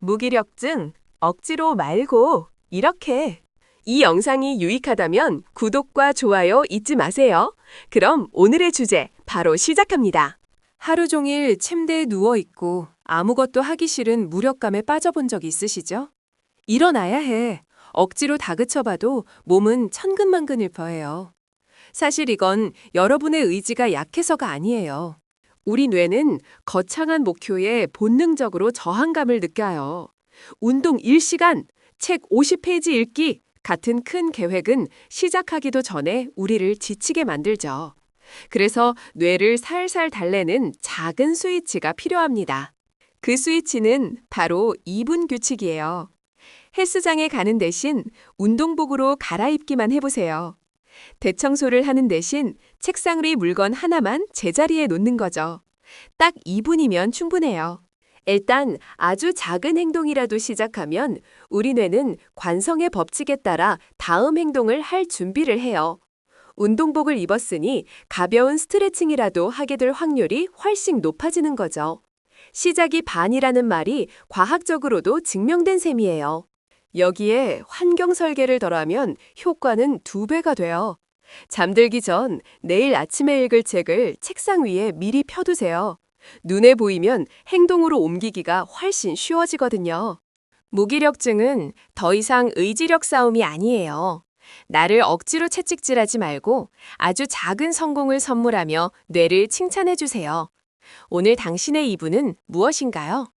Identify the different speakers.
Speaker 1: 무기력증, 억지로 말고, 이렇게. 이 영상이 유익하다면 구독과 좋아요 잊지 마세요. 그럼 오늘의 주제 바로 시작합니다.
Speaker 2: 하루 종일 침대에 누워 있고 아무것도 하기 싫은 무력감에 빠져본 적 있으시죠? 일어나야 해. 억지로 다그쳐봐도 몸은 천근만근일 거예요. 사실 이건 여러분의 의지가 약해서가 아니에요.
Speaker 1: 우리 뇌는 거창한 목표에 본능적으로 저항감을 느껴요. 운동 1시간, 책 50페이지 읽기 같은 큰 계획은 시작하기도 전에 우리를 지치게 만들죠. 그래서 뇌를 살살 달래는 작은 스위치가 필요합니다. 그 스위치는 바로 2분 규칙이에요. 헬스장에 가는 대신 운동복으로 갈아입기만 해보세요. 대청소를 하는 대신 책상 위 물건 하나만 제자리에 놓는 거죠. 딱 2분이면 충분해요. 일단 아주 작은 행동이라도 시작하면 우리 뇌는 관성의 법칙에 따라 다음 행동을 할 준비를 해요. 운동복을 입었으니 가벼운 스트레칭이라도 하게 될 확률이 훨씬 높아지는 거죠. 시작이 반이라는 말이 과학적으로도 증명된 셈이에요. 여기에 환경 설계를 더하면 효과는 두 배가 돼요. 잠들기 전 내일 아침에 읽을 책을 책상 위에 미리 펴두세요. 눈에 보이면 행동으로 옮기기가 훨씬 쉬워지거든요. 무기력증은 더 이상 의지력 싸움이 아니에요. 나를 억지로 채찍질하지 말고 아주 작은 성공을 선물하며 뇌를 칭찬해 주세요. 오늘 당신의 이분은 무엇인가요?